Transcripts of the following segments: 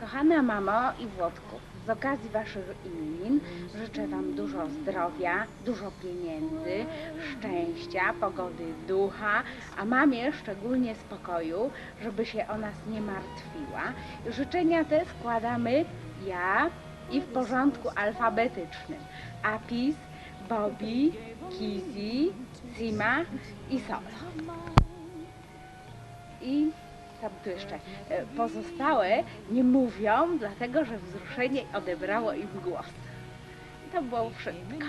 Kochana mamo i Włodku, z okazji Waszych imienin życzę Wam dużo zdrowia, dużo pieniędzy, szczęścia, pogody ducha, a mamie szczególnie spokoju, żeby się o nas nie martwiła. Życzenia te składamy ja i w porządku alfabetycznym. Apis, Bobby, Kizzy, Sima i Solo. I tu jeszcze? E, Pozostałe nie mówią, dlatego że wzruszenie odebrało im głos. To było wszystko.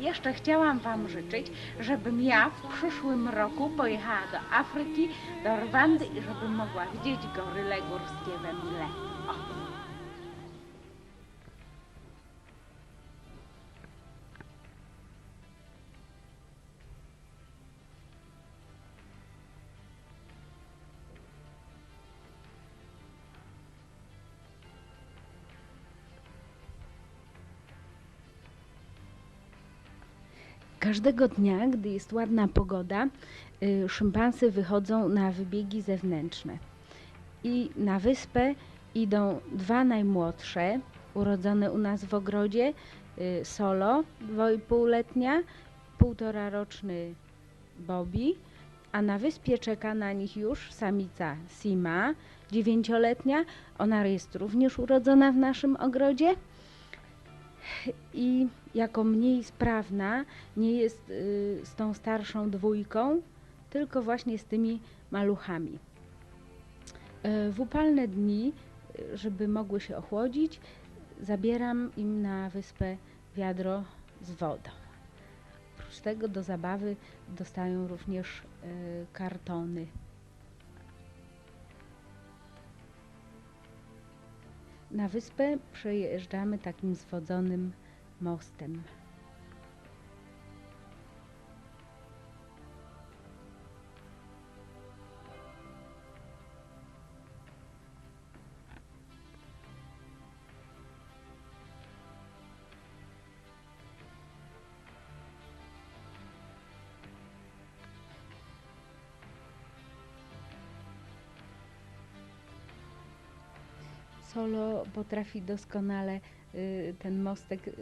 Jeszcze chciałam Wam życzyć, żebym ja w przyszłym roku pojechała do Afryki, do Rwandy i żebym mogła widzieć goryle górskie we mgle. Każdego dnia, gdy jest ładna pogoda, y, szympansy wychodzą na wybiegi zewnętrzne. I na wyspę idą dwa najmłodsze, urodzone u nas w ogrodzie, y, Solo, dwuipółletnia, półtora roczny Bobby, a na wyspie czeka na nich już samica Sima, dziewięcioletnia. Ona jest również urodzona w naszym ogrodzie i jako mniej sprawna nie jest y, z tą starszą dwójką, tylko właśnie z tymi maluchami. Y, W upalne dni, y, żeby mogły się ochłodzić, zabieram im na wyspę wiadro z wodą. Oprócz tego do zabawy dostają również y, kartony. Na wyspę przejeżdżamy takim zwodzonym mostem. Solo potrafi doskonale y, ten mostek y,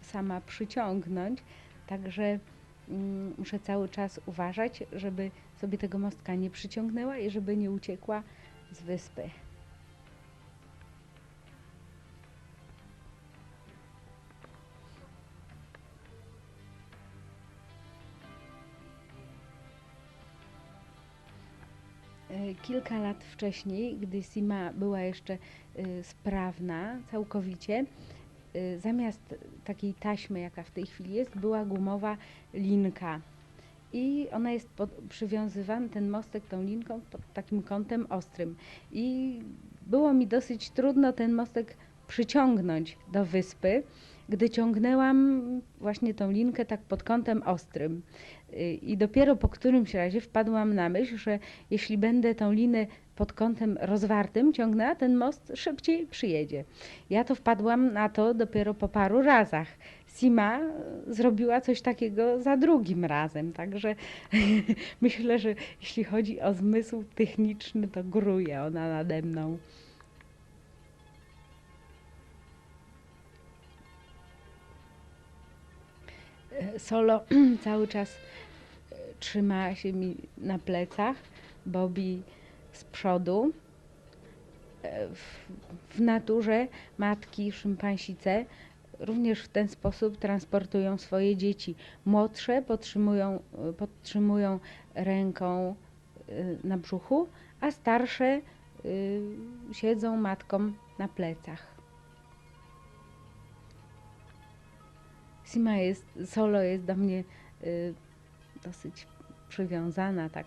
sama przyciągnąć, także mm, muszę cały czas uważać, żeby sobie tego mostka nie przyciągnęła i żeby nie uciekła z wyspy. Kilka lat wcześniej, gdy Sima była jeszcze y, sprawna całkowicie, y, zamiast takiej taśmy, jaka w tej chwili jest, była gumowa linka. I ona jest pod, przywiązywana, ten mostek tą linką pod takim kątem ostrym. I było mi dosyć trudno ten mostek przyciągnąć do wyspy, gdy ciągnęłam właśnie tą linkę tak pod kątem ostrym. Y, I dopiero po którymś razie wpadłam na myśl, że jeśli będę tą linę pod kątem rozwartym ciągnęła, ten most szybciej przyjedzie. Ja to wpadłam na to dopiero po paru razach. Sima y, zrobiła coś takiego za drugim razem, także myślę, że jeśli chodzi o zmysł techniczny, to gruje ona nade mną. Solo cały czas e, trzyma się mi na plecach, Bobby z przodu. E, W, w naturze matki szympansice również w ten sposób transportują swoje dzieci. Młodsze podtrzymują, e, podtrzymują ręką na brzuchu, a starsze siedzą matkom na plecach. Sima jest, solo jest do mnie y, dosyć przywiązana, tak,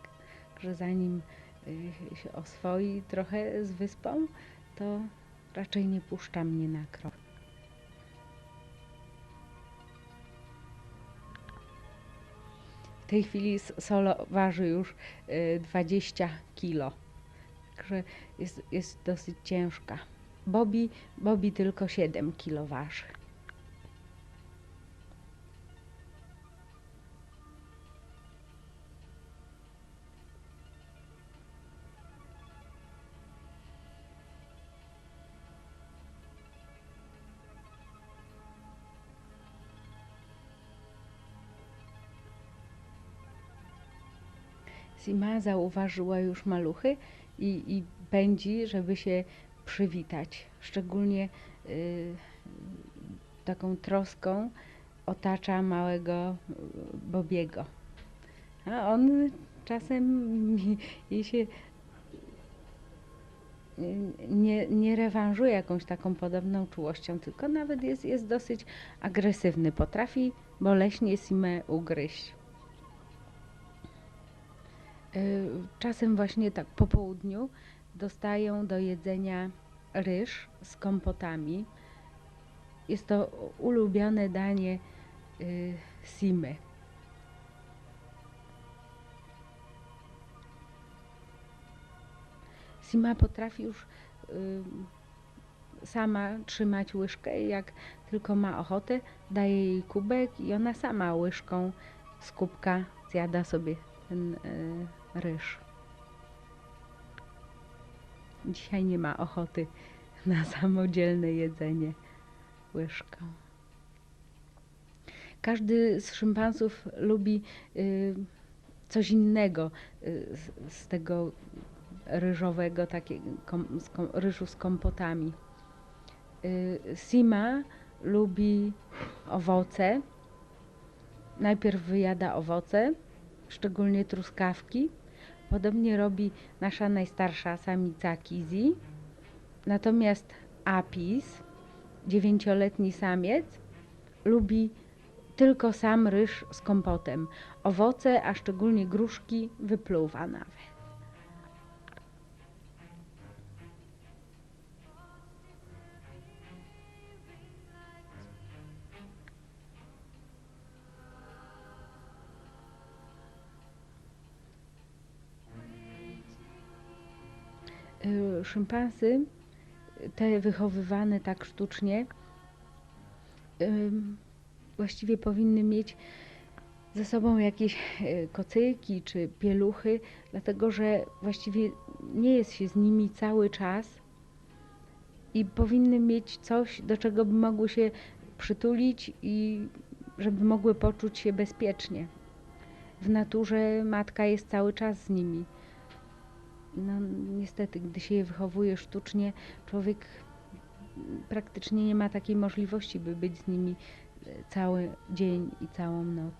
że zanim y, się oswoi trochę z wyspą, to raczej nie puszcza mnie na krok. W tej chwili solo waży już y, 20 kilo, także jest, jest dosyć ciężka. Bobby, Bobby tylko 7 kilo waży. Sima zauważyła już maluchy i, i pędzi, żeby się przywitać. Szczególnie y, taką troską otacza małego y, Bobiego. A on czasem jej się y, nie, nie rewanżuje jakąś taką podobną czułością, tylko nawet jest, jest dosyć agresywny. Potrafi boleśnie Simę ugryźć. Y, Czasem właśnie tak po południu dostają do jedzenia ryż z kompotami. Jest to ulubione danie y, Simy. Sima potrafi już y, sama trzymać łyżkę i jak tylko ma ochotę, daje jej kubek i ona sama łyżką z kubka zjada sobie ten ryż. Dzisiaj nie ma ochoty na samodzielne jedzenie łyżką. Każdy z szympansów lubi y, coś innego y, z, tego ryżowego, takiego kom, z kom, ryżu z kompotami. Y, Sima lubi owoce. Najpierw wyjada owoce, szczególnie truskawki. Podobnie robi nasza najstarsza samica Kizi. Natomiast Apis, dziewięcioletni samiec, lubi tylko sam ryż z kompotem. Owoce, a szczególnie gruszki, wypluwa nawet. Szympansy, te wychowywane tak sztucznie, właściwie powinny mieć ze sobą jakieś y, kocyki czy pieluchy, dlatego że właściwie nie jest się z nimi cały czas i powinny mieć coś, do czego by mogły się przytulić i żeby mogły poczuć się bezpiecznie. W naturze matka jest cały czas z nimi. No niestety, gdy się je wychowuje sztucznie, człowiek praktycznie nie ma takiej możliwości, by być z nimi e, cały dzień i całą noc.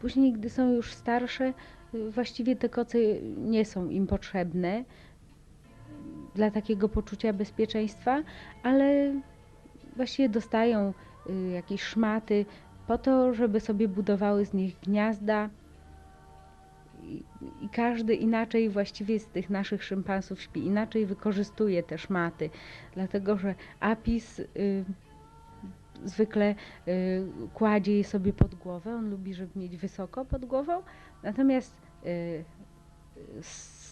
Później, gdy są już starsze, y, właściwie te koce nie są im potrzebne dla takiego poczucia bezpieczeństwa, ale właściwie dostają y, jakieś szmaty po to, żeby sobie budowały z nich gniazda. I, każdy inaczej właściwie z tych naszych szympansów śpi, inaczej wykorzystuje te szmaty, dlatego że Apis y, zwykle y, kładzie je sobie pod głowę, on lubi, żeby mieć wysoko pod głową, natomiast y,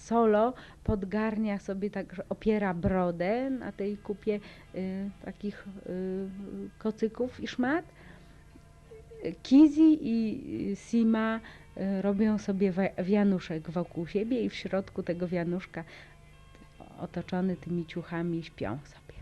Solo podgarnia sobie, tak, że opiera brodę na tej kupie y, takich y, kocyków i szmat. Kizi i Sima y, robią sobie wianuszek wokół siebie i w środku tego wianuszka otoczony tymi ciuchami śpią sobie.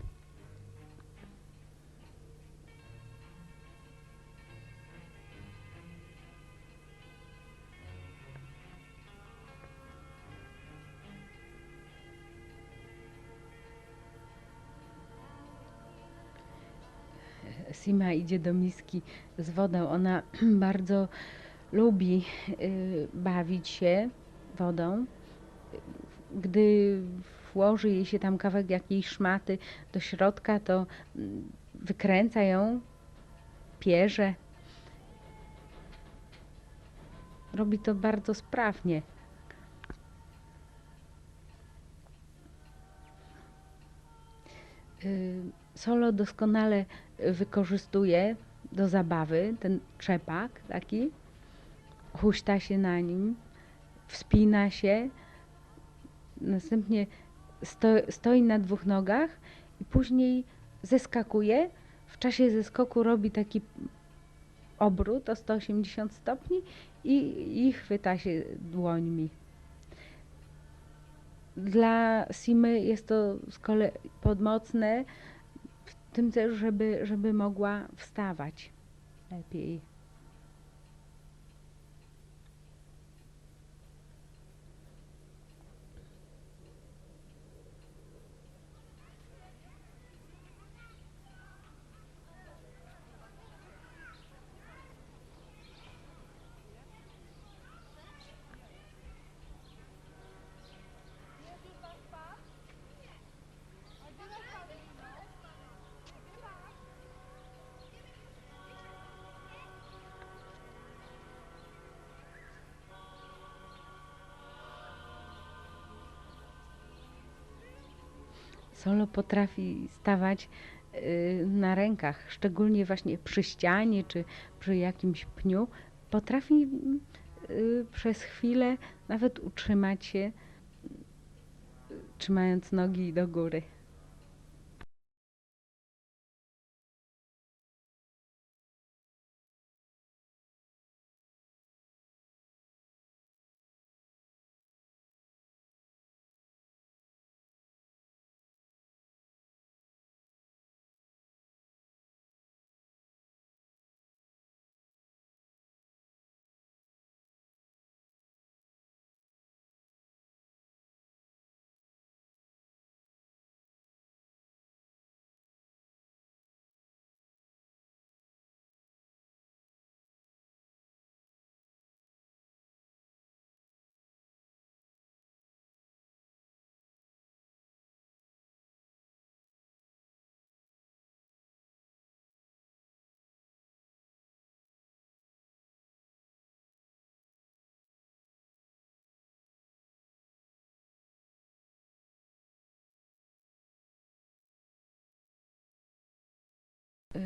Sima idzie do miski z wodą. Ona bardzo lubi y, bawić się wodą. Gdy włoży jej się tam kawałek jakiejś szmaty do środka, to mm, wykręca ją, pierze. Robi to bardzo sprawnie. Y, Solo doskonale wykorzystuje do zabawy ten trzepak taki, huśta się na nim, wspina się, następnie sto, stoi na dwóch nogach i później zeskakuje. W czasie zeskoku robi taki obrót o 180 stopni i, i chwyta się dłońmi. Dla Simy jest to z kolei pomocne w tym też, żeby, żeby mogła wstawać lepiej. Solo potrafi stawać y, na rękach, szczególnie właśnie przy ścianie czy przy jakimś pniu. Potrafi y, przez chwilę nawet utrzymać się, trzymając nogi do góry.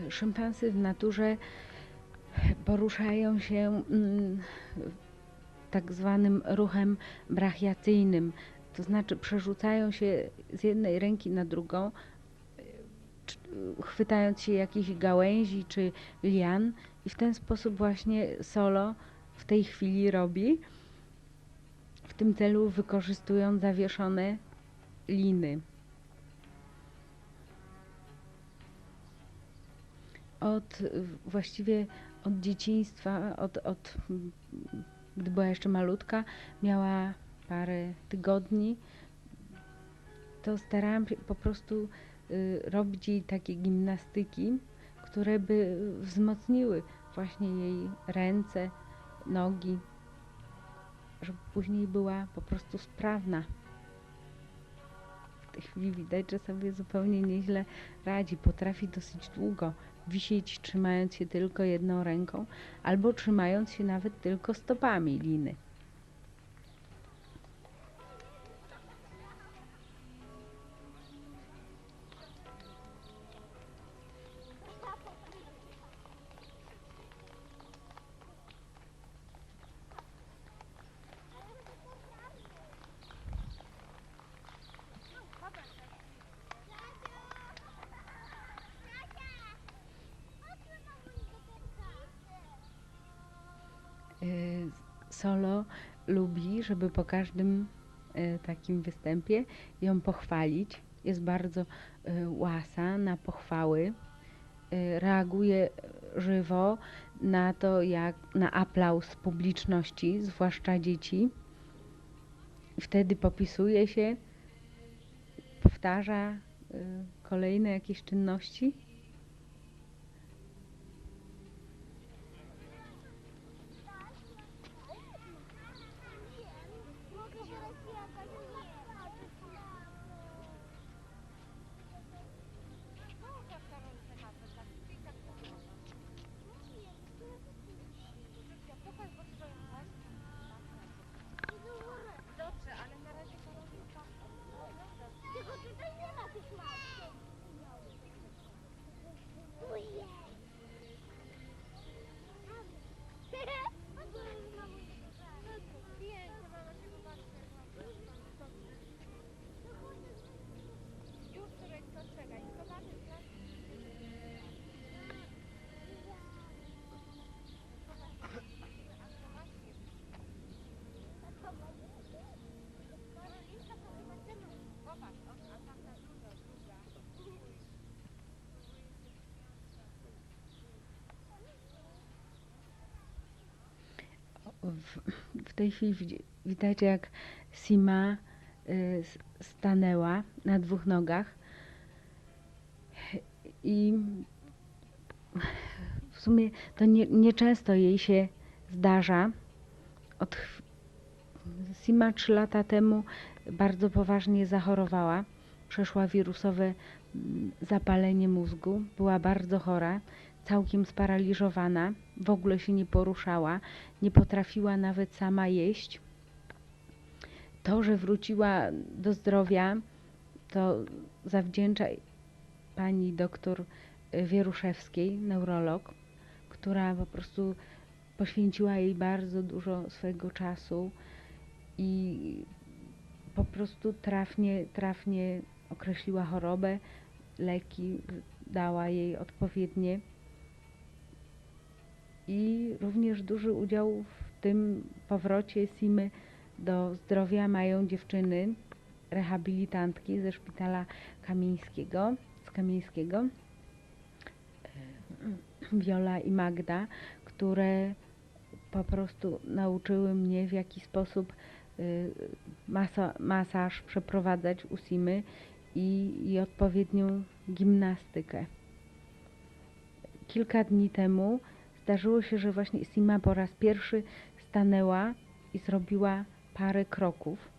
Szympansy w naturze poruszają się mm, tak zwanym ruchem brachiacyjnym, to znaczy przerzucają się z jednej ręki na drugą, y, chwytając się jakichś gałęzi czy lian i w ten sposób właśnie solo w tej chwili robi, w tym celu wykorzystując zawieszone liny. Od właściwie od dzieciństwa, od, od gdy była jeszcze malutka, miała parę tygodni, to starałam się po prostu y, robić jej takie gimnastyki, które by wzmocniły właśnie jej ręce, nogi, żeby później była po prostu sprawna. W tej chwili widać, że sobie zupełnie nieźle radzi, potrafi dosyć długo wisieć trzymając się tylko jedną ręką, albo trzymając się nawet tylko stopami liny. Żeby po każdym y, takim występie ją pochwalić. Jest bardzo y, łasa na pochwały. Y, Reaguje żywo na to, jak na aplauz publiczności, zwłaszcza dzieci. Wtedy popisuje się, powtarza kolejne jakieś czynności. Tylko tutaj nie ma tych masek. Ojej. Już któreś to czekaj, zobaczysz, tak? Popatrz, o, a tam na dużo, duża. W, w tej chwili widać, jak Sima y, stanęła na dwóch nogach i w sumie to nie, nieczęsto jej się zdarza. Od, Sima trzy lata temu bardzo poważnie zachorowała. Przeszła wirusowe mm, zapalenie mózgu, była bardzo chora, całkiem sparaliżowana, w ogóle się nie poruszała, nie potrafiła nawet sama jeść. To, że wróciła do zdrowia, to zawdzięcza pani doktor Wieruszewskiej, neurolog, która po prostu poświęciła jej bardzo dużo swojego czasu i po prostu trafnie, trafnie określiła chorobę, leki dała jej odpowiednie i również duży udział w tym powrocie Simy do zdrowia mają dziewczyny, rehabilitantki ze szpitala Kamieńskiego, z Kamieńskiego, Wiola i Magda, które po prostu nauczyły mnie w jaki sposób y, masa, masaż przeprowadzać u Simy i, i odpowiednią gimnastykę. Kilka dni temu zdarzyło się, że właśnie Sima po raz pierwszy stanęła i zrobiła parę kroków,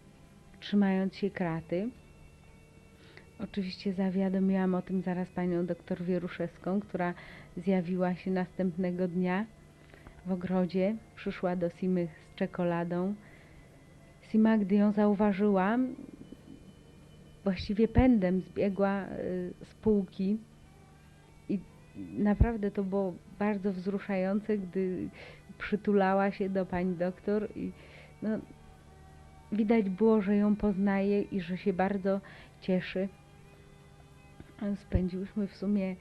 trzymając się kraty. Oczywiście zawiadomiłam o tym zaraz panią doktor Wieruszewską, która zjawiła się następnego dnia w ogrodzie. Przyszła do Simy z czekoladą. Sima, gdy ją zauważyła, właściwie pędem zbiegła y, z półki naprawdę to było bardzo wzruszające, gdy przytulała się do pani doktor i no, widać było, że ją poznaje i że się bardzo cieszy. Spędziłyśmy w sumie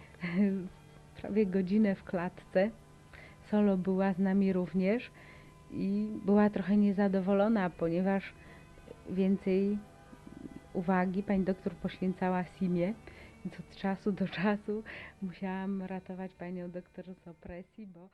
prawie godzinę w klatce. Solo była z nami również i była trochę niezadowolona, ponieważ więcej uwagi pani doktor poświęcała Simie, od czasu do czasu. Musiałam ratować panią doktor z opresji, bo